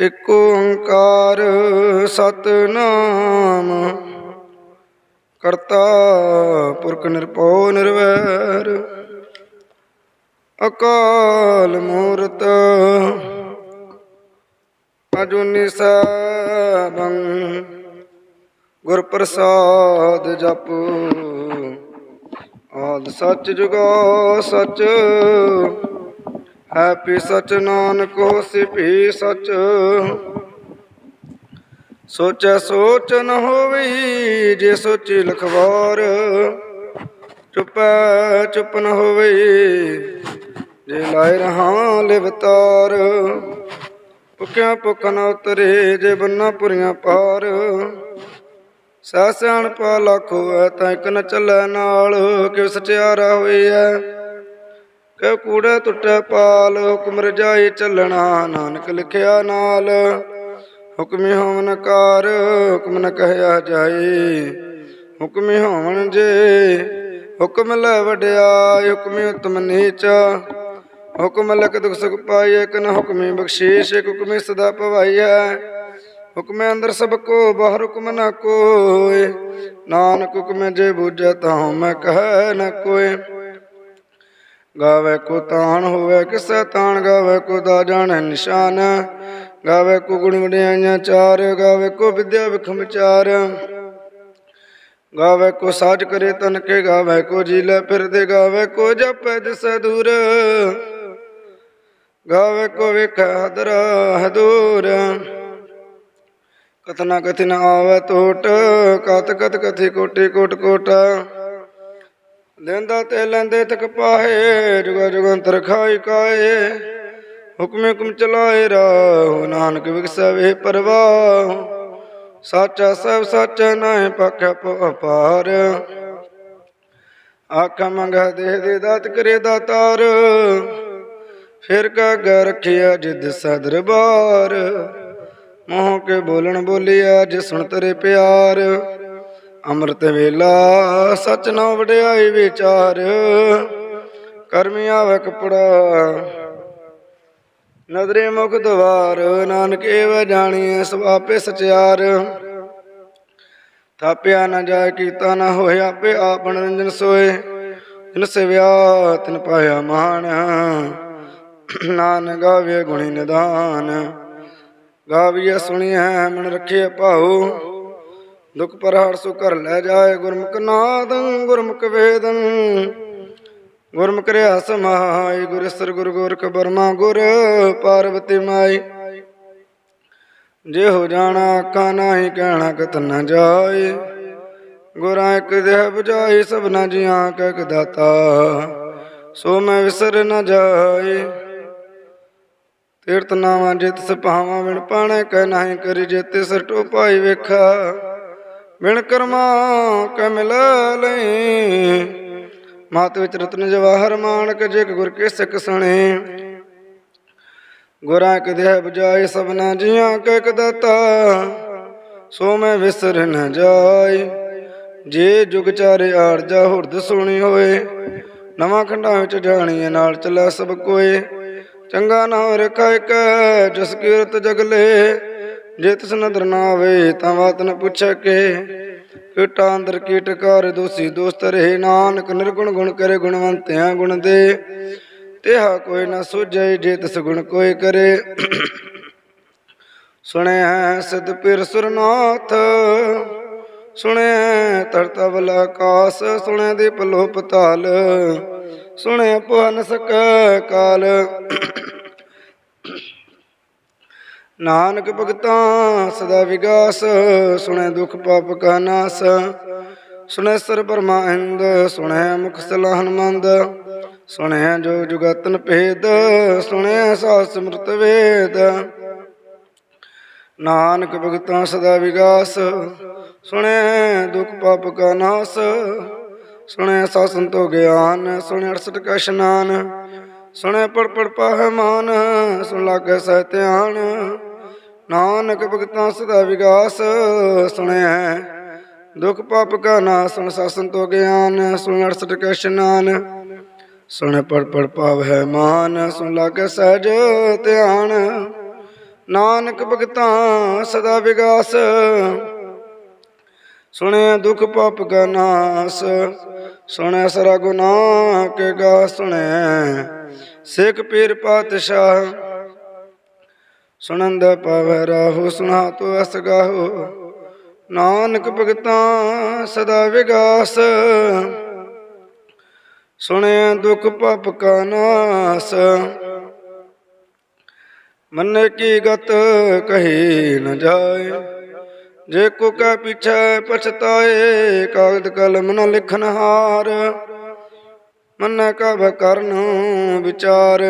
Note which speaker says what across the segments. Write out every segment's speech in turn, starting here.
Speaker 1: ਇਕ ਓੰਕਾਰ ਸਤਨਾਮ। ਕਰਤਾ ਪੁਰਖ ਨਿਰਭਉ ਨਿਰਵੈਰ। ਅਕਾਲ ਮੂਰਤ। ਅਜੂਨੀ ਸੈਭੰ। ਗੁਰ ਪ੍ਰਸਾਦ ਜਪ। ਆਦ ਸੱਚ ਜੁਗਾ ਸੱਚ। ਹੈਪੀ ਸਚ ਨਾਨਕੋ ਹੋਸੀ ਸਚ। ਸੋਚੈ ਸੋਚ ਨ ਹੋਵਈ ਜੇ ਸੋਚੀ ਲਖਵਾਰ। ਚੁਪੈ ਚੁੱਪ ਨ ਹੋਵਈ ਜੇ ਲਾਇ ਰਹਾ ਲਿਵਤਾਰ ਭੁਖਿਆ ਭੁਖ ਨ ਉਤਰੇ, ਜੇ ਬੰਨਾ ਪੁਰੀਆਂ ਪਾਰ। ਸਹਿ ਸਿਆਣ ਪਾ ਲੱਖੋ ਐ ਤਾਂ ਇੱਕ ਨ ਚੱਲੈ ਨਾਲ ਕਿ ਸਚਿਆਰਾ ਹੋਈ ਹੋਈਐ। ਕਿ ਕੂੜਾ ਟੁੱਟੈ ਪਾਲ, ਹੁਕਮ ਰਜਾਈ ਚੱਲਣਾ, ਨਾਨਕ ਲਿਖਿਆ ਨਾਲ। ਹੁਕਮੀ ਹੋਵਨ ਕਾਰ, ਹੁਕਮ ਨ ਕਹਿਆ ਜਾਏ ਹੁਕਮੀ ਹੋਵਨ ਜੇ, ਹੁਕਮ ਲੈ ਵਡਿਆਈ, ਹੁਕਮੀ ਉਤਮ ਨੀਚ। ਹੁਕਮ ਲਖ ਦੁਖ ਸੁਖ ਪਾਈਐ ਕਨ ਹੁਕਮੀ ਬਖਸ਼ੀਸ਼ ਹੁਕਮੇ ਸਦਾ ਪਵਾਈਐ ਹੁਕਮੇ ਅੰਦਰ ਸਭ ਕੋ, ਬਾਹਰ ਹੁਕਮ ਨ ਕੋਇ ਨਾਨਕ ਹੁਕਮੇ ਜੇ ਬੂਝੈ, ਤਾਂ ਮੈਂ ਕਹਿ ਨ ਕੋਇ ਗਾਵੇ ਕੋ ਤਾਣ ਹੋਵੇ, ਕਿਸੈ ਤਾਣ ਗਾਵੇ ਕੋ ਦਾ ਜਾਣੈ ਨਿਸ਼ਾਨ। ਗਾਵੇ ਕੋ ਗੁਣ ਵਡਿਆਈਆਂ ਚਾਰ, ਗਾਵੇ ਕੋ ਵਿਦਿਆ ਵਿਖਮ ਚਾਰ ਗਾਵੇ ਕੋ ਸਾਜ ਕਰੇ ਤਨ ਕੇ, ਗਾਵੇ ਕੋ ਜੀ ਲੈ ਫਿਰਦੇ, ਗਾਵੇ ਕੋ ਜਪੈ ਦਿਸੈ ਦੂਰ। ਗਾਵੇ ਕੋ ਵੇਖ ਹਦਰ ਹਦੂਰ ਕਤਨਾ ਕਥਿ ਨ ਆਵੇ ਟੋਟ ਕਤ ਕਤ ਕਥੀ ਕੋਟੀ ਕੋਟ ਕੋਟ। ਲੈਂਦਾ ਤੇ ਲੈਂਦੇ ਤਕ ਪਾਹੇ, ਜੁਗਾ ਜੁਗੰਤਰ ਖਾਈ ਕਾਏ। ਹੁਕਮ ਹੁਕਮ ਚਲਾਏ ਰਾਹੁ, ਨਾਨਕ ਵਿਗਸਵੇ ਪਰਵਾਹ। ਸਾਚਾ ਸਭ ਸੱਚ ਨਾਹਿ ਪਖਿ ਅਪਾਰ। ਆਖਾ ਮੰਗਾ ਦੇ ਦੇ ਦਾਤ ਕਰੇ ਦਾਤਾਰ। ਫਿਰ ਕਾਗ ਰਖਿਆ ਜਿਦ ਸਦਰਬਾਰ ਮੋਹ ਕੇ ਬੋਲਣ ਬੋਲਿਆ ਜੇ ਸੁਣ ਤਰੇ ਪਿਆਰ। ਅੰਮ੍ਰਿਤ ਵੇਲਾ, ਸਚ ਨਾ ਵਡਿਆਈ ਵਿਚਾਰ, ਕਰਮੀ ਆਵੇ ਕਪੜਾ। ਨਦਰੇ ਮੁਖ ਦਵਾਰ, ਨਾਨਕ ਏਵ ਜਾਣੀਐ ਸਵਾਪੇ ਸਚਿਆਰ। ਥਾਪਿਆ ਨਾ ਜਾਇ ਕੀਤਾ ਨਾ ਹੋਇਆ ਆਪੇ ਆਪ ਨਿਰੰਜਨ ਸੋਏ। ਜਿਨ ਸਿਵਿਆ, ਤਿਨ ਪਾਇਆ ਮਾਨ ਨਾਨ ਗਾਵੇ ਗੁਣੀ ਨਿਦਾਨ। ਗਾਵੀਐ, ਸੁਣੀਐ, ਮਨ ਰੱਖਿਆ ਭਾਉ। ਦੁਖ ਪਰਹਾੜ ਸੋ ਘਰ ਲੈ ਜਾਏ, ਗੁਰਮੁਖ ਨਾਦੰ, ਗੁਰਮੁਖ ਵੇਦੰ ਗੁਰਮੁਖ ਰਿਆ ਸਮਾਈ ਗੁਰ ਗੁਰ ਗੋਰਖ ਬਰਮਾ ਗੁਰ ਪਾਰਵਤੀ ਮਾਈ। ਜੇ ਹੋ ਜਾਣਾ ਆਖਾਂ ਨਾਹੀ ਕਹਿਣਾ ਕਤ ਨ ਜਾਏ। ਗੁਰਾਂ ਇੱਕ ਦੇਹ 부ਜਾਈ ਸਭਨਾ ਜੀਆਂ ਕੈ ਦਾਤਾ। ਸੋ ਮੈਂ ਵਿਸਰ ਨ ਜਾਏ। ਤੀਰਤ ਨਾਵਾਂ ਜਿਤ ਸਪਾਵਾਂ ਵਿਣ ਪਾਣੇ ਕਹਿ ਨਾਹੀ ਕਰੀ ਜੇਤੇ ਸਰ ਟੋਪਾਈ ਵੇਖਾ। ਬਿਨ ਕਰਮਾ ਕੈ ਲਈ। ਮਾਤ ਵਿੱਚ ਰਤਨ ਜਵਾਹਰ ਮਾਨਕ ਜਿਕ ਗੁਰ ਕੇ ਸਿੱਖ ਸਣੇ। ਗੁਰਾਂ ਕਿ ਦੇਹ ਬਜਾਏ ਸਭਨਾ ਜੀਆਂ ਕੈ ਕ ਦਾਤਾ। ਸੋ ਮੈਂ ਵਿਸਰ ਨ ਜਾਏ। ਜੇ ਜੁਗ ਚਾਰੇ ਆਰਜਾ ਹੁਰਦ ਸੁਣੀ ਹੋਏ। ਨਵਾਂ ਖੰਡਾਂ ਵਿੱਚ ਜਾਣੀਏ ਨਾਲ ਚੱਲਾ ਸਭ ਕੋਏ। ਚੰਗਾ ਨਾਮ ਰਖਾ ਇਕ ਜਿਸ ਕੀਰਤ ਜਗਲੇ ਜੇ ਤਿਸ ਨਦਰ ਨਾ ਆਵੇ ਤਾਂ ਬਾਤ ਨ ਪੁੱਛੈ ਕੇ ਕੀਟਾ ਅੰਦਰ ਕੀਟ ਕਰ ਦੋਸੀ ਦੋਸਤ ਰਹੇ ਨਾਨਕ, ਨਿਰਗੁਣ ਗੁਣ ਕਰੇ ਗੁਣਵੰਤਿਆਂ ਗੁਣ ਦੇ। ਤਿਹਾ ਕੋਈ ਨਾ ਸੁਝੈ, ਜੇ ਤਿਸ ਗੁਣ ਕੋਈ ਕਰੇ। ਸੁਣਿਆ ਸਦ ਪਿਰ ਸੁਰਨਾਥ, ਸੁਣਿਆ ਤਰਤਾ ਬਲ ਆਕਾਸ ਸੁਣਿਆ ਦੇ ਪਲੋ ਪਤਾਲ ਸੁਣਿਆ ਪੁਹਨ ਸਕ ਕਾਲ। ਨਾਨਕ ਭਗਤਾਂ, ਸਦਾ ਵਿਗਾਸ, ਸੁਣੈ ਦੁਖ ਪਾਪ ਕਾ ਨਾਸ। ਸੁਣੈ ਸਰ ਪਰਮਾਨੰਦ, ਸੁਣੈ ਮੁਖ ਸਲਾ ਹਨਮੰਦ। ਸੁਣੈ ਜੋ ਜੁਗਤਨ ਭੇਦ, ਸੁਣੈ ਸਾਸ ਸਮ੍ਰਿਤ ਵੇਦ। ਨਾਨਕ ਭਗਤਾਂ, ਸਦਾ ਵਿਗਾਸ, ਸੁਣੈ ਦੁਖ ਪਾਪ ਕਾ ਨਾਸ। ਸੁਣੈ ਸਾਸਨ ਤੋ ਗਿਆਨ, ਸੁਣੈ 68 ਕਾ ਇਸ਼ਨਾਨ। ਸੁਣੈ ਪੜ ਪੜ ਪਾਹਿ ਮਾਨ, ਸੁਣ ਲਾਗੈ ਸਹਿ ਧਿਆਨ। ਨਾਨਕ ਭਗਤਾਂ ਸਦਾ ਵਿਗਾਸ ਸੁਣਿਆ ਦੁਖ ਪਾਪ ਕਾ ਨਾਸ, ਸੁਣ ਸਾਸਨ ਤੋ ਗਿਆਨ, ਸੁਣ 68 ਕਾ ਸਨਾਨ ਸੁਣ ਪੜ ਪੜ ਪਾਵੈ ਮਾਨ, ਸੁਣ ਲਾਗੈ ਸਹਿਜ ਧਿਆਨ। ਨਾਨਕ ਭਗਤਾਂ ਸਦਾ ਵਿਗਾਸ ਸੁਣਿਆ ਦੁਖ ਪਾਪ ਕਾ ਨਾਸ। ਸੁਣਿਆ ਸਰਾ ਗੁਨਾਹ ਕੇ ਗਾ ਸੁਣਿਆ ਸਿੱਖ ਪੀਰ ਪਾਤਸ਼ਾਹ ਸੁਣੰਦ ਪਾਵੈ ਰਾਹੁ ਸੁਣਾ ਤੋ ਅਸ ਗਾਹੋ। ਨਾਨਕ ਭਗਤਾਂ ਸਦਾ ਵਿਗਾਸ। ਸੁਣਿਆ ਦੁਖ ਪਾਪ ਕਾ ਨਾਸ। ਮਨ ਕੀ ਗਤ ਕਹੀ ਨ ਜਾਏ। ਜੇ ਕੋ ਕੈ ਪਿਛੈ ਪਛਤਾਏ, ਕਾਗਦ ਕਲਮ ਨ ਲਿਖਨ ਹਾਰ ਮਨ ਕਬ ਕਰਨ ਵਿਚਾਰ।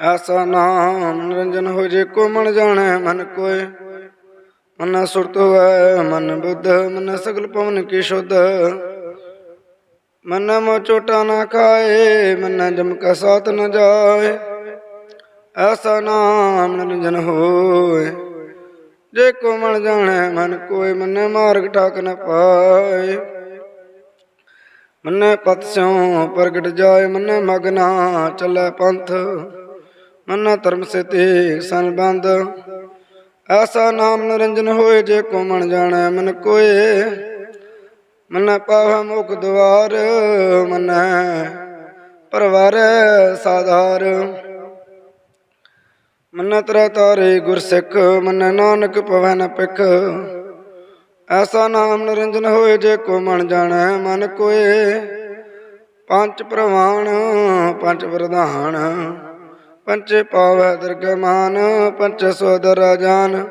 Speaker 1: ਐਸਾ ਨਾਮ ਨਿਰੰਜਨ ਹੋ ਜੇ ਕੋ ਮਨ ਜਾਣੈ, ਮਨ ਕੋਏ। ਮਨ ਸੁਰਤ ਹੋਐ ਮਨ ਬੁੱਧ, ਮਨ ਸਗਲ ਪਵਨ ਕੀ ਸ਼ੁੱਧ। ਮਨ ਮੋ ਚੋਟਾ ਨਾ ਖਾਏ, ਮਨ ਜਮ ਕਾ ਸਾਥ ਨ ਜਾਏ। ਐਸਾ ਨਾਮ ਨਿਰੰਜਨ ਹੋਏ, ਜੇ ਕੋ ਮਨ ਜਾਣੈ, ਮਨ ਕੋਏ, ਮਨ ਮਾਰਗ ਟਾਕ ਨ ਪਾਏ। ਮਨ ਪਤ ਸਿਉ ਪ੍ਰਗਟ ਜਾਏ, ਮਨ ਮਗਨਾ ਚੱਲੈ ਪੰਥ। ਮਨ ਧਰਮ ਸੇ ਸੰਬੰਧ। ਐਸਾ ਨਾਮ ਨਿਰੰਜਨ ਹੋਏ ਜੇ ਕੋ ਮਨ ਜਾਣੈ, ਮਨ ਕੋਏ। ਮਨ ਪਾਵ ਮੁਖ ਦਵਾਰ, ਮਨ ਪਰਵਾਰ ਸਾਧਾਰ। ਮਨ ਤਰ ਤਾਰੇ ਗੁਰਸਿੱਖ, ਮਨ ਨਾਨਕ ਪਵੈ ਨ ਪਿਖ ਐਸਾ ਨਾਮ ਨਿਰੰਜਨ ਹੋਏ ਜੇ ਕੋ ਮਨ ਜਾਣੈ, ਮਨ ਕੋਏ। ਪੰਜ ਪ੍ਰਵਾਣ, ਪੰਜ ਵਰਧਾਨ ਪੰਚੇ ਪਾਵੈ ਦਰਗਮਾਨ ਪੰਚ ਸੋਦਰ ਜਾਨ।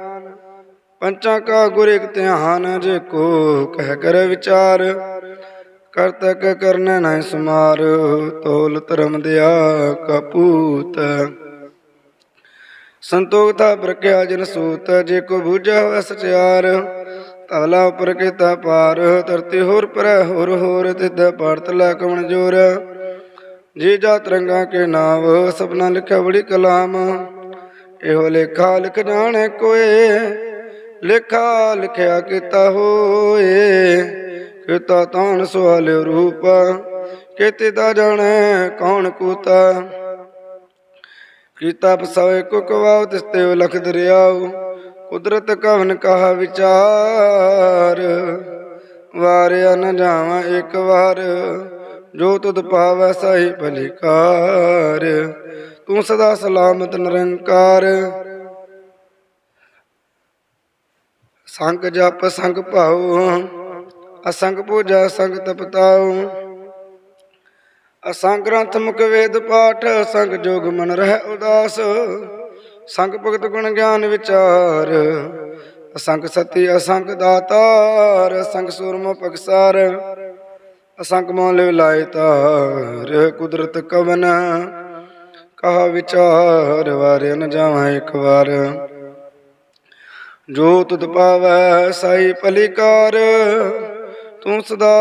Speaker 1: ਪੰਚਾਂ ਕਾ ਗੁਰ ਇਕ ਧਿਆਨ, ਜੇ ਕੋ ਕਹਿ ਕਰ ਵਿਚਾਰ। ਕਰਤਕ ਕਰਨੇ ਨਹੀਂ ਸਮਾਰ, ਤੋਲ ਧਰਮ ਦਿਆ ਕਪੂਤ। ਸੰਤੋਖ ਤਾ ਪ੍ਰਕਿਆ ਜਨ ਸੂਤ, ਜੇ ਕੋ ਬੂਝਾ ਹੋਇ ਸਚਿਆਰ। ਤਵਲਾ ਉਪਰ ਕੀਤਾ ਪਾਰ, ਧਰਤੀ ਹੋਰ ਪਰ ਹੋਰ ਹੋਰ ਤਿਦ ਭਾਰਤ ਲੈ ਕਵਣ ਜੋਰ। ਜੀ ਜਾ ਤਰੰਗਾ ਕੇ ਨਾਮ ਸਪਨਾ ਲਿਖਿਆ ਬੜੀ ਕਲਾਮ। ਇਹੋ ਲੇਖਾ ਲਿਖ ਜਾਣੇ ਕੋਏ, ਲੇਖਾ ਲਿਖਿਆ ਕੀਤਾ ਹੋਏ। ਕੀਤਾ ਤਾਣ ਸਵਾਲ ਰੂਪ, ਕਿਤੇ ਦਾ ਜਾਣੈ ਕੌਣ ਕੂਤਾ। ਕੀਤਾ ਪਸਾਵੇ ਕੋ ਕਵਾਉ ਤਿਸਤੇ ਲਖ ਦਰਿਆਉ ਕੁਦਰਤ ਕਵਨ ਕਹਾ ਵਿਚਾਰ, ਵਾਰਿਆ ਨ ਜਾਵਾਂ ਇੱਕ ਵਾਰ। ਜੋ ਤੁਧ ਪਾਵੈ ਸਾਈ ਭਲਿਕਾਰ, ਤੂੰ ਸਦਾ ਸਲਾਮਤ ਨਿਰੰਕਾਰ। ਸੰਗ ਜਪ, ਸੰਗ ਭਾਉ, ਅਸੰਗ ਪੂਜਾ, ਸੰਗ ਤਪਤਾਉ। ਅਸੰਗ ਗ੍ਰੰਥ ਮੁਖ ਵੇਦ ਪਾਠ, ਸੰਗ ਜੋਗ ਮਨ ਰਹਿ ਉਦਾਸ। ਸੰਗ ਭਗਤ ਗੁਣ ਗਿਆਨ ਵਿਚਾਰ, ਅਸੰਗ ਸਤੀ, ਅਸੰਗ ਦਾਤਾਰ, ਅਸੰਗ ਸੂਰਮ ਪਗਸਾਰ ਅਸੰਗ ਮੋਹ ਲਾਇ ਤਾਰ, ਕੁਦਰਤ ਕਵਨ। ਕਹਾ ਵਿਚਾਰ ਵਾਰੇ ਨ ਜਾਵਾਂ ਇੱਕ ਵਾਰ। ਜੋ ਤੁਧ ਪਾਵੈ, ਸਾਈ ਭਲਿਕਾਰ ਤੂੰ ਸਦਾ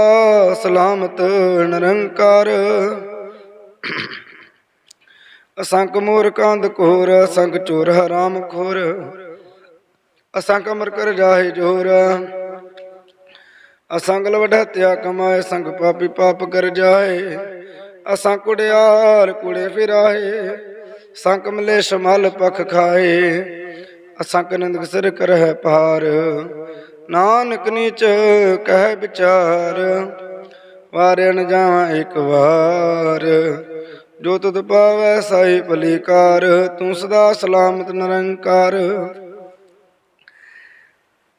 Speaker 1: ਸਲਾਮਤ, ਨਿਰੰਕਾਰ। ਅਸੰਖ ਮੂਰ ਕੰਦ ਕੋਰ ਅਸੰਖ ਚੋਰ ਹਰਾਮ ਖੋਰ। ਅਸੰਖ ਅਮਰ ਕਰ ਜਾਹੇ ਜੋਰ। ਅਸੰਖ ਲਵਢਤਿਆ ਕਮਾਏ, ਸੰਗ ਪਾਪੀ ਪਾਪ ਕਰ ਜਾਏ। ਅਸੰਖ ਕੁੜਿਆਰ ਕੁੜੇ ਫਿਰਾਏ ਸੰਕ ਮਲੇ ਸ਼ਮਲ ਪਖ ਖਾਏ। ਅਸੰਖ ਨੰਦਕ ਸਿਰ ਕਰਹਿ ਪਾਰ ਨਾਨਕ ਨੀਚ ਕਹਿ ਵਿਚਾਰ। ਵਾਰਿਆ ਨ ਜਾਵਾਂ ਇੱਕ ਵਾਰ, ਜੋ ਤੁਧ ਪਾਵੈ ਸਾਈ ਭਲੀਕਾਰ, ਤੂੰ ਸਦਾ ਸਲਾਮਤ ਨਿਰੰਕਾਰ।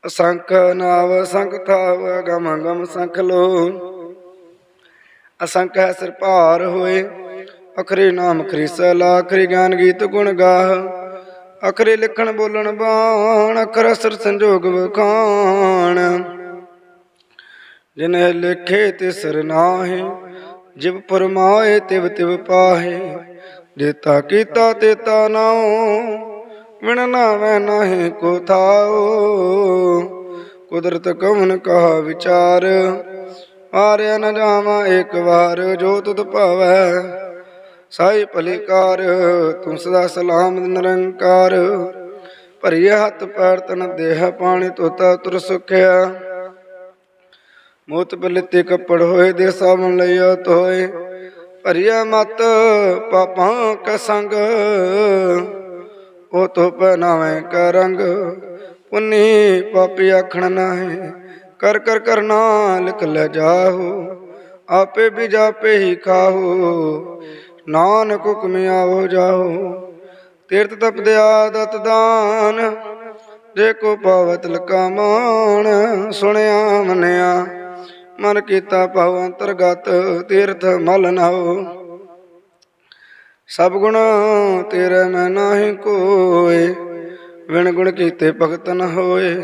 Speaker 1: ਅਸੰਖ ਨਾਵ, ਸੰਖ ਥਾਵ ਗਮ ਗਮ ਸੰਖ ਲੋ ਅਸੰਖ ਹੈ ਸਿਰ ਭਾਰ ਹੋਏ, ਅਖਰੇ ਨਾਮ ਖਰੀ ਸਲਾ ਅਖਰੇ ਗਿਆਨ ਗੀਤ ਗੁਣ ਗਾਹ। ਅਖਰੇ ਲਿਖਣ ਬੋਲਣ ਬਾਣ, ਅਖਰ ਅਸਰ ਸੰਜੋਗ ਵਖਾਣ। ਜਿਨੇ ਲਿਖੇ ਤਿਸਰ ਨਾਹੀ, ਜਿਵ ਪਰਮਾਏ ਤਿਵ ਤਿਵ ਪਾਹੇ। ਜੇਤਾ ਕੀਤਾ ਤੇ ਤਾ ਨਾਉ। ਵਿਣ ਨਾਵੇਂ ਨਾਹੀ ਕੋ ਥਾਉ। ਕੁਦਰਤ ਕਵਨ ਕਹਾ ਵਿਚਾਰ। ਆਰਿਆ ਨ ਜਾਵਾਂ ਇੱਕ ਵਾਰ, ਜੋ ਤੁਧ ਭਾਵੈ ਸਾਈ ਭਲਿਕਾਰ। ਤੂੰ ਸਦਾ ਸਲਾਮ ਨਿਰੰਕਾਰ। ਭਰੀਏ ਹੱਥ ਪੈਰ ਤਨ ਦੇਹ ਪਾਣੀ ਤੋਤਾ ਤੁਰ ਸੁਖਿਆ। ਮੋਤ ਬਲਿਤੇ ਕੱਪੜ ਹੋਏ ਦੇ ਸਾਵਣ ਲਈਆ ਤੋਏ ਭਰੀਏ ਮਤ ਪਾਪਾਂ ਕਾ ਸੰਗ। ਉਹ ਤੋ ਪਹਿਨਾਵੇਂ ਕਾ ਰੰਗ ਪੁੰਨੀ ਪਾਪੀ ਆਖਣ ਨਾਹੀ, ਕਰ ਕਰ ਕਰਨਾ ਲਿਖ ਲੈ ਜਾਹੋ, ਆਪੇ ਵੀ ਜਾਪੇ ਹੀ ਖਾਹੋ, ਨਾਨਕ ਹੁਕਮ ਆਵੋ ਜਾਹੋ, ਤੀਰਥ ਤਪ ਦੇ ਦਾਨ ਜੇ ਕੋ ਪਾਵਤ ਲਕਾ ਮਾਣ ਸੁਣਿਆ ਮੰਨਿਆ, ਮਨ ਕੀਤਾ ਪਾਉ ਅੰਤਰਗਤ ਤੀਰਥ ਮਲ ਨਾਓ ਸਭ ਗੁਣ ਤੇਰੇ ਮੈਂ ਨਾਹੀ ਕੋਏ ਵਿਣ ਗੁਣ ਕੀਤੇ ਭਗਤ ਨ ਹੋਏ।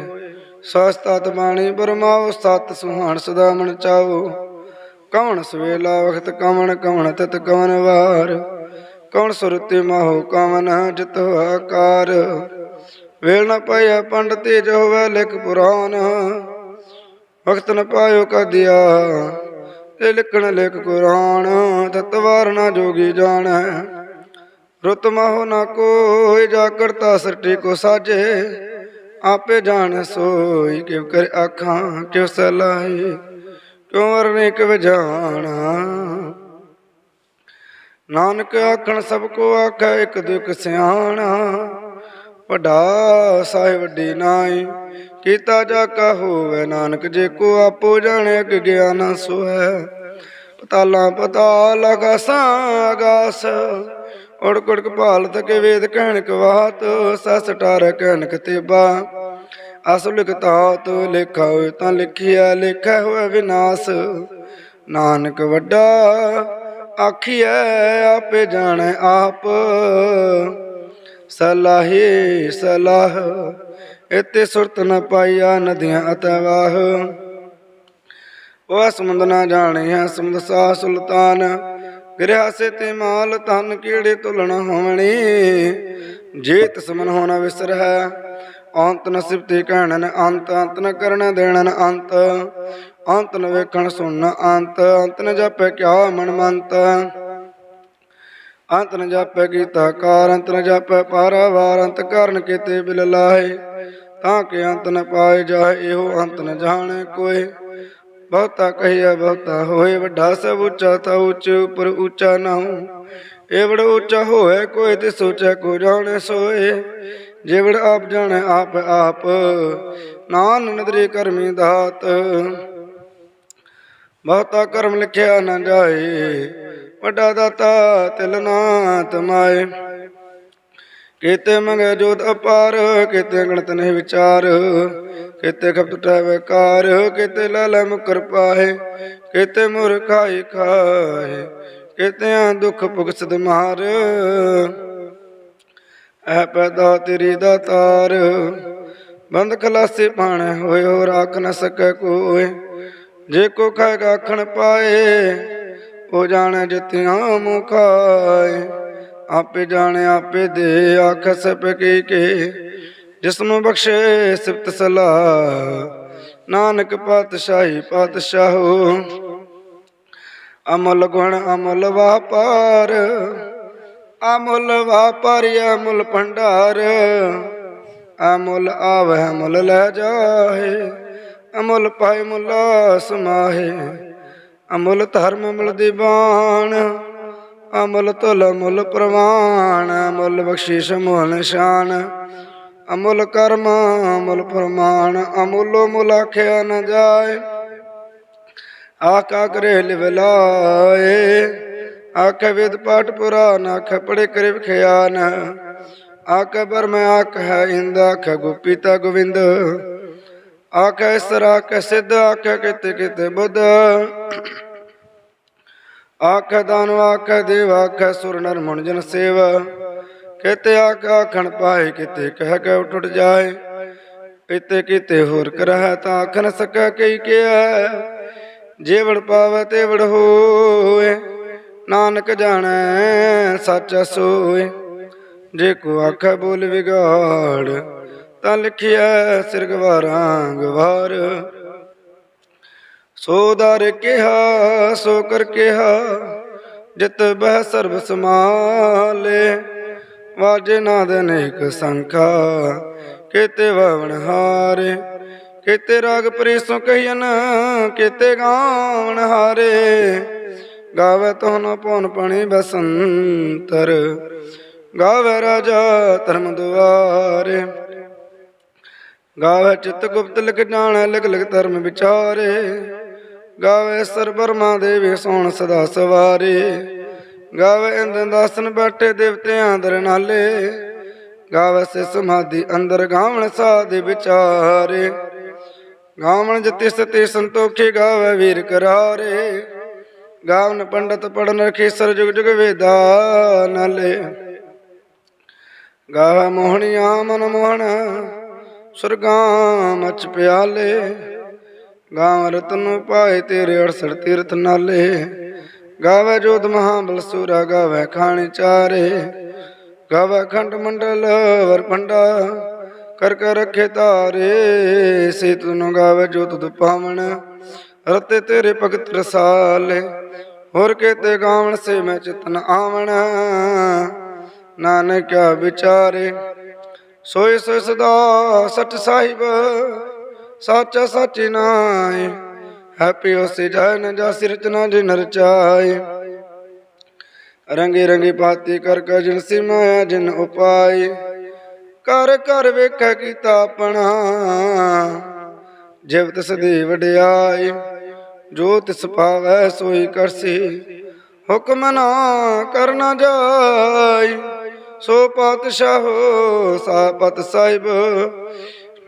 Speaker 1: ਸਸਤਤ ਬਾਣੀ ਬਰਮਾਓ, ਸਤ ਸੁਹਾਣ ਸਦਾ ਮਨ ਚਾਓ। ਕਵਣ ਸਵੇਲਾ ਵਖਤ ਕਵਣ ਕਵਣ ਤਤ ਕਵਣ ਵਾਰ। ਕਵਣ ਸੁਰਤੀ ਮਾਹੋ ਕਵਨ ਜਿਤ ਆਕਾਰ। ਵੇਲ ਨ ਪਾਇਆ ਪੰਡਤੇ ਜੋ ਹੋਵੇ ਲਿਖ ਪੁਰਾਨ। ਵਕਤ ਨ ਪਾਇਓ ਕਦਿਆ ਤੇ ਲਿਖਣ ਲਿਖ ਕੁਰਾਨ। ਤਤਵਾਰ ਨਾ ਜੋਗੀ ਜਾਣੈ। ਰੁਤ ਮਹੁ ਨਾ ਕੋਇ ਜਾ ਕਰਤਾ ਸਟੀ ਕੋ ਸਾਜੇ। ਆਪੇ ਜਾਣ ਸੋਈ ਕਿਵ ਕਰ ਆਖਾਂ ਕਿਵ ਸਲਾਹੀ, ਕਿਉ ਵਰਨੇ ਕਿਵ ਜਾਣਾ ਨਾਨਕ ਆਖਣ, ਸਭ ਕੋ ਆਖੈ, ਇੱਕ ਦੁਖ ਸਿਆਣਾ। ਵਡਾ ਸਾਹਿਬ ਵੱਡੀ ਨਾਈ ਕੀਤਾ ਜਾ ਕਾ ਹੋਵੇ ਨਾਨਕ, ਜੇ ਕੋ ਆਪੋ ਜਾਣੇ, ਅਗ ਗਿਆਨ ਸੋਹੈ। ਪਤਾਲਾਂ ਪਤਾਲ ਆਗਾਸਾਂ ਆਗਾਸ ਉੜ ਕੁੜ ਕਪਾਲ ਤਕੇ ਵੇਦ ਕਹਿਣ ਕਵਾਤ ਸਸ ਟਾਰ ਕਹਿਣ ਕਤੇਬਾ ਅਸ ਲਿਖਤਾਤ ਲੇਖਾ ਹੋਏ ਤਾਂ ਲਿਖਿਆ ਲੇਖਾ ਹੋਏ ਵਿਨਾਸ਼। ਨਾਨਕ ਵੱਡਾ ਆਖੀਐ, ਆਪੇ ਜਾਣੈ ਆਪ। ਸਲਾਹੀ, ਸਲਾਹ ਇਤੇ ਸੁਰਤ ਨ ਪਾਈਆ ਨਦੀਆਂ ਅਤਵਾਹ ਉਹ ਸਮੁੰਦ ਨਾ ਜਾਣਿਆ ਸਮੁੰਦ ਸਾ ਸੁਲਤਾਨ। ਗਿਰਿਆ ਤੇ ਮਾਲ ਤਨ ਕਿਹੜੇ ਤੁਲਣ ਹੋਵਣੀ? ਜੇ ਤਸਮਨ ਹੋਣਾ ਵਿਸਰ ਅੰਤ ਨ ਸਿਫਤੇ ਕਹਿਣਨ ਅੰਤ ਅੰਤ ਨ ਕਰਨ ਦੇਣਨ ਅੰਤ। ਅੰਤ ਨ ਵੇਖਣ ਸੁਣਨ ਅੰਤ ਅੰਤ ਨ ਜਾਪੈ ਕਿਆ ਮਨ ਮੰਤ। ਅੰਤ ਨ ਜਾਪੈ ਕੀਤਾ ਕਾਰ, ਅੰਤ ਨ ਜਾਪੈ ਪਾਰਾਵਾਰ, ਅੰਤ ਕਰਨ ਕੀਤੇ ਬਿਲ ਲਾਏ ਤਾਂ ਕਿ ਅੰਤ ਨ ਪਾਏ ਜਾਏ, ਇਹੋ ਅੰਤ ਨ ਜਾਣੇ ਕੋਈ। ਬਹੁਤਾ ਕਹੀਆ ਬਹੁਤਾ ਹੋਏ, ਵੱਡਾ ਸਭ ਉੱਚਾ ਤਾ ਉੱਚ ਉਪਰ ਉੱਚਾ ਨਾ ਹੋ ਇਹ ਬੜਾ ਉੱਚਾ ਹੋਏ, ਕੋਈ ਤੇ ਸੋਚੈ ਕੋ ਜਾਣੇ ਸੋਏ। ਜੇ ਆਪ ਜਾਣੇ, ਆਪ ਆਪ ਨਾਨ ਨਦਰੀ ਕਰਮੀ ਦਾਤ। ਬਹੁਤਾ ਕਰਮ ਲਿਖਿਆ ਨਾ ਜਾਏ, ਵੱਡਾ ਦਾਤਾ ਤਿਲ ਨਾ ਤਮਾਏ ਕੀਤੇ ਮੰਗੇ ਜੋਤ ਅਪਾਰ, ਕੀਤੇ ਗਣਤ ਨਹੀਂ ਵਿਚਾਰ, ਕੀਤੇ ਖਪਤ ਟਾਵੇ ਕਾਰ, ਕੀਤੇ ਲਾਲੇ ਮੁਕਰ ਪਾਏ ਕੀਤੇ ਮੁਰ ਖਾਈ ਖਾਏ ਕੀਤੇ ਦੁੱਖ ਭੁਗਸਦ ਮਾਰ ਐ ਪੈਦਾ ਤੇਰੀ ਦਾ ਤਾਰ, ਬੰਦ ਖਲਾਸੇ ਪਾਣੇ ਹੋਏ ਹੋ ਰਾਖ ਨ ਸਕੈ ਕੋਏ ਜੇ ਕੋ ਖਾਏਗਾ ਆਖਣ ਪਾਏ, ਉਹ ਜਾਣੈ ਜਿਤਿਆਂ ਮੁਖਾਏ ਆਪੇ ਜਾਣੇ, ਆਪੇ ਦੇ, ਆਖ ਸਪ ਕੀ ਕੇ। ਜਿਸ ਨੂੰ ਬਖਸ਼ੇ ਸਿਫਤ ਸਲਾਹ, ਨਾਨਕ ਪਾਤਸ਼ਾਹੀ ਪਾਤਸ਼ਾਹੋ। ਅਮਲ ਗੁਣ ਅਮਲ ਵਾਪਾਰ, ਅਮੁੱਲ ਵਾਪਾਰੀ ਅਮੁੱਲ ਭੰਡਾਰ। ਅਮੁੱਲ ਆਵਹਿ ਮੁੱਲ ਲੈ ਜਾਹੇ, ਅਮੁੱਲ ਪਾਏ ਮੁਲਾ ਸਮਾਹੇ। ਅਮੁੱਲ ਧਰਮ ਅਮੁੱਲ ਦੀਵਾਨ ਅਮੁੱਲ ਤੁਲ ਮੁੱਲ ਪ੍ਰਵਾਨ ਅਮੁੱਲ ਬਖਸ਼ਿਸ਼ ਮੁੱਲ ਨਿਸ਼ਾਨ। ਅਮੁਲ ਕਰਮ, ਅਮੁਲ ਪ੍ਰਮਾਣ, ਅਮੁੱਲੋ ਮੁੱਲ ਆਖਿਆ ਨ ਜਾਏ। ਆਕਾ ਕਰੇ ਲਿਵਲਾਏ ਆਖ ਵਿਦ ਪਾਠ ਪੁਰਾਨ, ਆਖ ਪੜੇ ਕਰੇ ਵਿਖਿਆਨ। ਆਖ ਬਰ ਆਖ ਹੈ ਇੰਦ, ਆਖ ਗੁਪੀਤਾ ਗੋਵਿੰਦ। ਆਖ ਇਸਰ ਆਖ ਸਿੱਧ, ਆਖ ਕਿਤੇ ਕਿਤੇ ਬੁੱਧ। ਆਖ ਦਾਨ, ਆਖ ਦੇਵ, ਆਖ ਸੁਰ ਨਰ ਮਨ ਜਨ ਸੇਵ। ਕਿਤੇ ਆਖ ਆਖਣ ਪਾਏ, ਕਿਤੇ ਕਹਿ ਕੇ ਉੱਠ ਜਾਏ। ਕਿਤੇ ਕਿਤੇ ਹੋਰ ਕਰਹਿ ਤਾਂ ਆਖ ਸਕੈ ਕਈ ਕਿਆ ਜੇਵੜ ਪਾਵੈ, ਤੇਵੜ ਹੋਏ। ਨਾਨਕ ਜਾਣੈ, ਸੱਚ ਸੋਏ। ਜੇ ਕੋ ਆਖੈ ਬੋਲ ਵਿਗਾੜ, ਤਾਂ ਲਿਖਿਆ ਸਿਰ ਗਵਾਰਾਂ ਗਵਾਰ। ਸੋ ਦਰ ਕਿਹਾ, ਸੋ ਕਰ ਕਿਹਾ, ਜਿਤ ਬਹਿ ਸਰਬ ਸਮਾਲੇ ਵਾਜੇ ਨਾਦ ਅਨੇਕ ਸੰਖਾ, ਕੀਤੇ ਵਵਨ ਹਾਰੇ। ਕੀਤੇ ਰਾਗ ਪ੍ਰੀਸੋ ਕਹੀਨ ਕੀਤੇ ਗਾਵਣ ਹਾਰੇ। ਗਾਵੇ ਤੋਨ ਪਉਨ ਪਣੀ ਬਸੰਤਰ, ਗਾਵੇ ਰਾਜਾ ਧਰਮ ਦੁਆਰੇ। ਗਾਵੇ ਚਿਤ ਗੁਪਤ ਲਿਖ ਜਾਣ, ਲਿਖ ਲਿਖ ਧਰਮ ਵਿਚਾਰੇ। ਗਾਵੇ ਸਰ ਬਰਮਾ ਦੇਵੀ ਸੋਣ ਸਦਾ ਸਵਾਰੇ। ਗਾਵੇ ਇੰਦਨ ਦਾਸਨ ਬੈਠੇ ਦੇਵਤਿਆਂ ਦਰ ਨਾਲੇ। ਗਾਵੇ ਸੇ ਸਮਾਧੀ ਅੰਦਰ ਗਾਵਣ ਸਾਧੇ ਵਿਚਾਰੇ। ਗਾਵਣ ਜਤੀ ਸਤੀ ਸੰਤੋਖੀ ਗਾਵੇ ਵੀਰ ਕਰਾਰੇ। ਗਾਵਨ ਪੰਡਤ ਪੜਨ ਰਖੀ ਸਰ ਜੁਗ ਜੁਗ ਵੇਦਾ ਨਾਲੇ। ਗਾਵੇ ਮੋਹਣੀਆਂ ਮਨ ਮੋਹਣ, ਸੁਰਗਾਂ ਮਚ ਪਿਆਲੇ। ਗਾਵ ਰਤਨ ਪਾਏ ਤੇਰੇ 68 ਤੀਰਥ ਨਾਲੇ। ਗਾਵੇ ਜੋਤ ਮਹਾਬਲ ਬਲਸੂਰਾ, ਗਾਵੇ ਖਾਣੀ ਚਾਰੇ। ਗਾਵੇ ਖੰਡ ਮੰਡਲ ਵਰ ਕਰ ਕਰ ਰਖੇ ਤਾਰੇ। ਸੇ ਤੁਨ ਗਾਵੇ ਜੋਤ ਤੁ ਪਾਵਨ ਰਤੇ ਤੇਰੇ ਭਗਤ ਰਸਾਲੇ। ਹੋਰ ਕੇਤੇ ਗਾਵਣ ਸੇ ਮੈਂ ਚਿਤਨ ਆਵਣ। ਨਾਨਕਿਆ ਵਿਚਾਰੇ, ਸੋਈ ਸੋਈ ਸਦਾ ਸਚ ਸਾਹਿਬ। ਸਾਚਾ ਸਾਚੀ ਨਾਏ ਹੈਪੀ ਹੋਸੀ ਜਾਇ ਨ ਜਾਸੀ ਰਚਨਾ ਜਿ ਨਰ ਰੰਗੇ ਰੰਗੇ ਪਾਤੀ ਕਰ ਕਰ ਜਿਨ ਸੀ ਮਾਇਆ ਜਿਨ ਉਪਾਈ। ਕਰ ਕਰ ਵੇਖੈ ਕੀਤਾ ਆਪਣਾ। ਜਿਵ ਤਿਸ ਦੀ ਵਡਿਆਈ, ਜੋ ਤਿਸ ਪਾਵੈ ਸੋਈ ਕਰਸੀ। ਹੁਕਮ ਨਾ ਕਰਨਾ ਜਾਈ। ਸੋ ਪਾਤਸ਼ਾਹੋ ਸਾਪਤ ਸਾਹਿਬ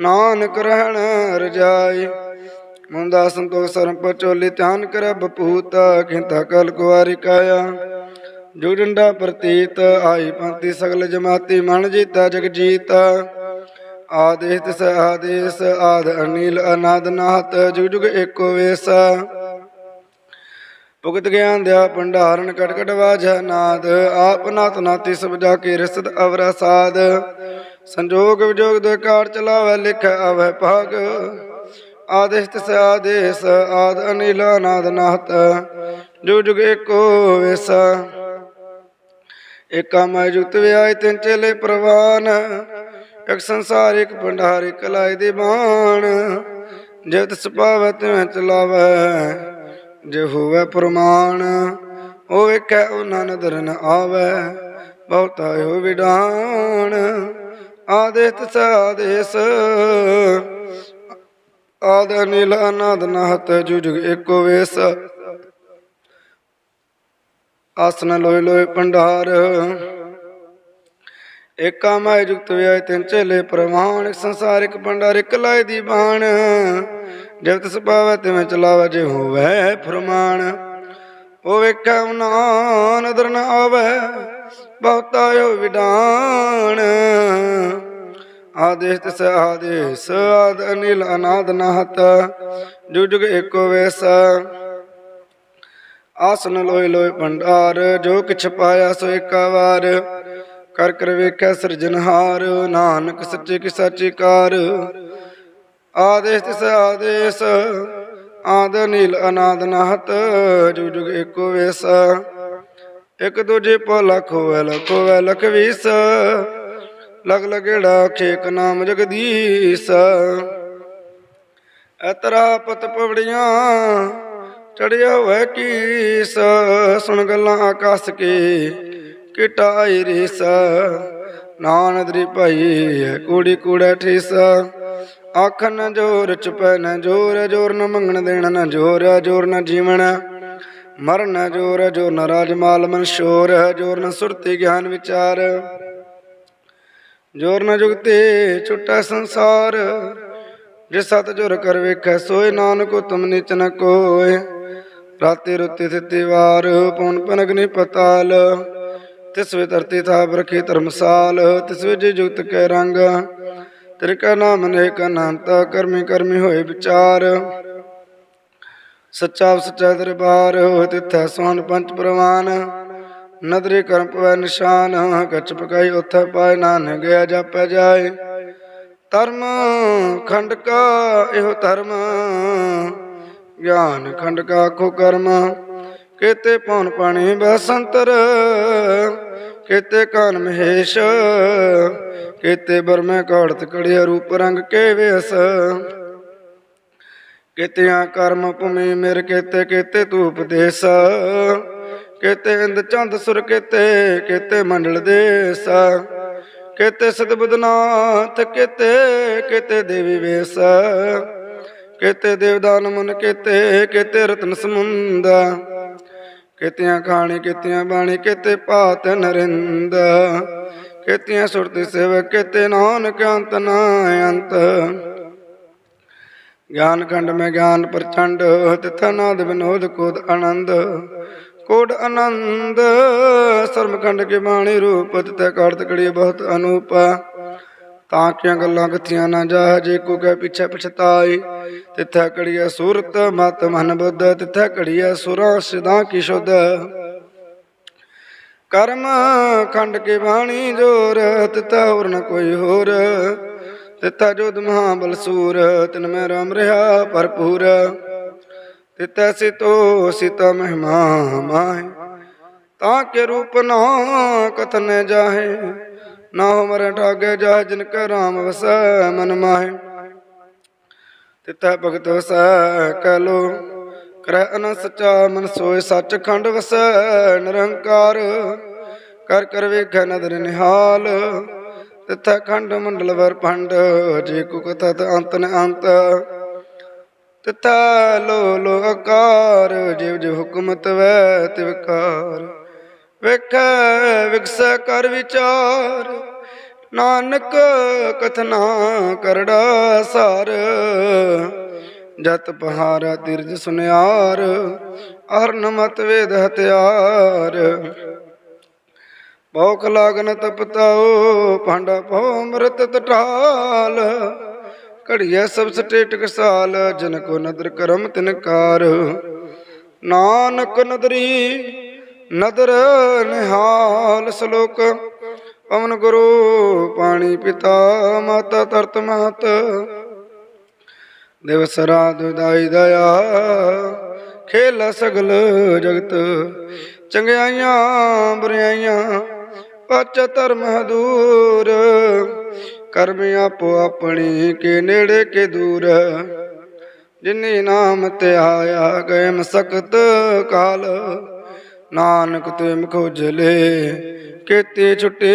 Speaker 1: ਨਾਨਕ ਰਹਿਣ ਰਜਾਈ। ਮੁੰਦਾ ਸੰਤੋਖ ਸਰਮ ਪਚੋਲੀ ਧਿਆਨ ਕਰ, ਬਪੂਤ ਖਿੰਤਾ ਕਲ ਕੁਵਾਰੀ ਕਾਇਆ। ਜੋ ਡੰਡਾ ਪ੍ਰਤੀਤ ਆਈ ਪੰਤੀ ਸਗਲ ਜਮਾਤੀ, ਮਨ ਜੀਤਾ ਜਗ ਜੀਤਾ। ਆਦੇਸ ਤਿਸ ਆਦੇਸ ਆਦ ਅਨੀਲ ਅਨਾਦ ਨਾਹਤ ਜੁਗ ਜੁਗ ਏਕੋ ਵੇਸ। ਭੁਗਤ ਗਿਆਨ ਦਿਆ ਭੰਡਾਰਨ ਕਟ ਕਟ ਨਾਦ, ਆਪ ਨਾਤ ਨਾਤੀ ਸਭ ਜਾ ਕੇ ਰਸਦ ਅਵਰਾ ਸਾਧ ਸੰਜੋਗ ਵਿਜੋਗ ਦੇ ਕਾਰ ਚਲਾਵੇ, ਲਿਖ ਆਵੇ ਭਾਗ। ਆਦੇਸ ਤਿਸ ਆਦੇਸ ਆਦ ਅਨੀਲ ਅਨਾਦ ਨਾਹਤ। ਜੁਗ ਜੁਗ ਏਕੋ ਵੇਸ। ਏਕਾ ਮੈਂ ਜੁਗਤ ਵਿਆਇ ਤਿੰਨ ਚੇਲੇ ਪ੍ਰਵਾਨ। ਇੱਕ ਸੰਸਾਰ, ਇੱਕ ਭੰਡਾਰ, ਇੱਕ ਲਾਇ ਦੀ ਬਾਣ ਜਿਤ ਸੁਭਾਵੈ ਤਿਵੇਂ ਜੇ ਹੋਵੇ ਪ੍ਰਮਾਣ, ਉਹ ਵੇਖੈ ਉਹਨਾਂ ਨਦਰ ਨ ਆਵੈ, ਬਹੁਤਾ ਹੋ ਵਿਡਾਣ ਆਦੇਸ ਤਿਸ ਆਦੇਸ ਆਦ ਅਨਿਲ ਅਨਾਦ ਨਹਤ ਜੁਗ ਏਕੋ ਵੇਸ। ਆਸਨ ਲੋਏ ਲੋਏ ਭੰਡਾਰ ਏਕਾ ਮੈ ਜੁਗਤ ਵਿਆਇ ਤਿੰਨ ਚੇਲੇ ਪ੍ਰਮਾਣ ਸੰਸਾਰਿਕ ਸੰਸਾਰ ਭੰਡਾਰ, ਇੱਕ ਲਾਇ ਦੀ ਬਾਣ। ਜਬ ਤਿਸ ਪਾਵੈ ਤਿਵੇਂ ਚਲਾਵੈ ਜੇ ਹੋਵੇ ਫਰਮਾਨ। ਉਹ ਵੇਖੈ ਨਾ ਨਦਰ ਨ ਆਵੈ, ਬਹੁਤਾ ਹੋ ਵਿਡਾਣ ਆਦੇਸ ਤਿਸ, ਆਦੇਸ, ਆਦ ਅਨਿਲ, ਅਨਾਦ ਨਾਹਤ, ਜੁਗ ਜੁਗ ਏਕੋ ਵੇਸ। ਆਸਨ ਲੋਏ ਲੋਏ ਭੰਡਾਰ, ਜੋ ਕਿਛ ਪਾਇਆ ਸੋ ਏਕਾ ਵਾਰ। ਕਰ ਕਰ ਵੇਖੈ ਸਿਰਜਨਹਾਰ ਨਾਨਕ ਸੱਚੇ ਕੀ ਸਾਚੀ ਕਾਰ। ਆਦੇਸ ਤਿਸ ਆਦੇਸ, ਆਦ ਨੀਲ ਅਨਾਦ ਨਾਹਤ, ਜੁਗ ਜੁਗ ਏਕੋ ਵੇਸ। ਇਕ ਦੂਜੇ ਪੋ ਲਖ ਹੋਵੇ ਲਖ ਹੋਵੇ, ਲਖ ਵੀਸ। ਲਗ ਲਗੇੜਾ ਖੇਕ ਨਾਮ ਜਗਦੀਸ਼। ਐਤਰਾ ਪਤ ਪਵੜੀਆਂ, ਚੜਿਆ ਹੋਵੇ ਕੀਸ। ਸੁਣ ਗੱਲਾਂ ਆਕਾਸ ਕੇ ਕਿਟਾਈ ਰੀਸ। ਨਾਨਦਰੀ ਭਾਈ ਹੈ, ਕੂੜੀ ਕੂੜਾ ਠੀਸ। ਅੱਖ ਨ ਜੋਰ ਚੁਪੈ ਨ ਜੋਰ ਜੋਰ ਨ ਮੰਗਣ ਦੇਣ ਨ ਜੋਰ ਜੋਰ ਨ ਜੀਵਨ ਮਰਨ ਜੋਰ ਜੋਰ ਨ ਰਾਜ ਮਾਲ ਮਨ ਸ਼ੋਰ, ਜੋਰ ਨ ਸੁਰਤੀ ਗਿਆਨ ਵਿਚਾਰ। ਜੋਰ ਨ ਜੁਗਤੇ ਛੁਟਾ ਸੰਸਾਰ। ਜੇ ਸਤ ਜੁਰ ਕਰ ਵੇਖੈ, ਸੋਏ ਨਾਨਕੋ ਤੁਮ ਨੀਚ ਨ ਕੋਏ। ਰਾਤੇ ਰੁੱਤੇ ਥਿੱਤੇ ਵਾਰ ਪਉਣ ਪਨਗਨੀ ਪਤਾਲ। ਤਿਸ ਵੇ ਧਰਤੀ ਥਾਪ ਰਖੀ ਧਰਮਸਾਲ, ਤਿਸ ਵੇ ਜੇ ਜੁਗਤ ਕੈ ਰੰਗ। ਤੇਰੇ ਕਾ ਨਾਮ ਅਨੇਕ ਅਨੰਤ ਕਰਮੀ ਕਰਮੀ ਹੋਏ ਵਿਚਾਰ। ਸੱਚਾ ਸੱਚਾ ਦਰਬਾਰ ਤਿਥੈ ਸੋਹਣ ਪੰਚ ਪ੍ਰਵਾਨ। ਨਦਰੇ ਕਰਮ ਪਵੈ ਨਿਸ਼ਾਨ ਕੱਚ ਪਕਾਈ ਉਥੈ ਪਾਇ ਨਾਨ ਗਿਆ ਜਾਪੈ ਜਾਏ। ਧਰਮ ਖੰਡ ਕਾ ਇਹੋ ਧਰਮ, ਗਿਆਨ ਖੰਡ ਕਾ ਆਖੋ ਕਰਮ। ਕੇਤੇ ਪੌਣ ਪਾਣੀ ਬਸੰਤਰ, ਕੇਤੇ ਕਾਨ ਮਹੇਸ਼, ਕੇਤੇ ਬਰਮੇ ਕਾੜਤ ਕੜਿਆ ਰੂਪ ਰੰਗ ਕੇ ਵੇਸ। ਕੇਤਿਆਂ ਕਰਮ ਭੂਮੀ ਮੇਰ ਕੇਤੇ ਕੇਤੇ ਤੂੰ ਉਪਦੇਸ ਕੇਤੇ ਇੰਦ ਚੰਦ ਸੁਰ ਕੇਤੇ ਕੇਤੇ ਮੰਡਲ ਦੇਸ। ਕੇਤੇ ਸਤਬੁਦਨਾਥ ਕੇਤੇ ਕੇਤੇ ਦੇਵੀ ਵੇਸ। ਕੇਤੇ ਦੇਵਦਾਨ ਮਨ ਕੇਤੇ ਕੇਤੇ ਰਤਨ ਸਮੁੰਦਾ। ਕੇਤੀਆਂ ਖਾਣੀ, ਕੇਤੀਆਂ ਬਾਣੀ, ਕੇਤੇ ਭਾਤ ਨਰਿੰਦ। ਕੇਤੀਆਂ ਸੁਰਤੀ ਸੇਵਕ ਕੇਤੇ ਨਾਨਕ ਅੰਤ ਨਾ ਅੰਤ। ਗਿਆਨ ਖੰਡ ਮੈਂ ਗਿਆਨ ਪ੍ਰਚੰਡ, ਤਿਥ ਨਾਦ ਵਿਨੋਦ ਕੋਦ ਆਨੰਦ। ਕੋਡ ਆਨੰਦ ਸ਼ਰਮਖੰਡ ਕੇ ਬਾਣੀ ਰੂਪ ਤਿਤੈ ਕਾਰਤ ਕੜੀ ਬਹੁਤ ਅਨੂਪ। ਤਾਂ ਕਿਆਂ ਗੱਲਾਂ ਕਥੀਆਂ ਨਾ ਜਾ ਜੇ ਕੋ ਕੈ ਪਿਛੇ ਪਛਤਾਈ। ਤਿਥੈ ਕੜੀਐ ਸੂਰਤ, ਮਤ ਮਨ ਬੁੱਧ, ਤਿਥੈ ਕੜੀਐ ਸੁਰਾਂ ਸਿਧਾਂ ਕੀ ਸ਼ੁੱਧ। ਕਰਮ ਖੰਡ ਕੇ ਬਾਣੀ ਜੋਰ ਤਿਤਾ ਹੋਰ ਨ ਕੋਈ ਹੋਰ। ਤਿਤਾ ਜੋਦ ਮਹਾਬਲ ਸੂਰ ਤਿਨ ਮੈਂ ਰਾਮ ਰਹਾ ਭਰਪੂਰ। ਤਿਤੈ ਸਿਤੋ ਸਿਤਾ ਮਹਿਮਾ ਮਾਹਿ, ਤਾਂ ਕੇ ਰੂਪ ਨਾ ਕਥਨ ਜਾਹੇ। ਨਾ ਮਰ ਠਾਗੇ ਜਾ ਜਿਨ ਕੈ ਰਾਮ ਵਸੈ, ਮਨ ਮਾਹੇ। ਤਿਤਾ ਭਗਤ ਵਸੈ ਕਹਿ ਲੋ, ਕਰੈ ਅਨ ਸਚਾ, ਮਨ ਸੋਏ ਸੱਚ ਖੰਡ ਵਸੈ। ਨਿਰੰਕਾਰ ਕਰ ਕਰ ਵੇਖੈ ਨਦਰ ਨਿਹਾਲ, ਤਿਥੈ ਖੰਡ ਮੰਡਲ ਵਰ ਭੰਡ, ਜੇ ਕੋ ਕਥਾ ਤ ਅੰਤ ਨ ਅੰਤ। ਤਿਥੈ ਲੋ ਲੋ ਆਕਾਰ, ਜਿਵ ਜਿ ਹੁਕਮਤ ਵੈ ਤਿਵਕਾਰ ਵੇਖੈ, ਵਿਗਸੈ ਕਰ ਵਿਚਾਰ, ਨਾਨਕ ਕਥਨਾ ਕਰੜਾ ਸਾਰ। ਜਤ ਪਹਾਰਾ ਤਿਰਜ ਸੁਨਿਆਰ ਅਰਨ ਮਤ ਵੇਦ ਹਤਿਆਰ ਭੌਖ ਲਾਗਨ ਤਪਤਾਓ ਭਾਂਡਾ ਭੋ ਅੰਮ੍ਰਿਤ ਤਟਾਲ। ਘੜੀਐ ਸਭ ਸਟੇਟ ਕਸਾਲ ਜਨ ਕੋ ਨਦਰ ਕਰਮ ਤਿਨਕਾਰ। ਨਾਨਕ ਨਦਰੀ ਨਦਰ ਨਿਹਾਲ ਸ਼ਲੋਕ। ਪਵਨ ਗੁਰੂ ਪਾਣੀ ਪਿਤਾ, ਮਾਤਾ ਤਰਤ ਮਾਤ ਦਿਵਸ ਰਾਤ ਦਾਈ ਦਇਆ, ਖੇਲ ਸਗਲ ਜਗਤ। ਚੰਗਿਆਈਆਂ ਬੁਰਾਈਆਂ ਪਚ ਧਰਮ ਦੂਰ। ਕਰਮ ਆਪੋ ਆਪਣੀ ਕੇ ਨੇੜੇ ਕੇ ਦੂਰ। ਜਿਨੀ ਨਾਮ ਤੇ ਆਇਆ ਗਏ ਮਸਕਤ ਕਾਲ। ਨਾਨਕ ਤੇ ਮੁਖ ਉਜਲੇ ਕੇਤੇ ਛੁਟੇ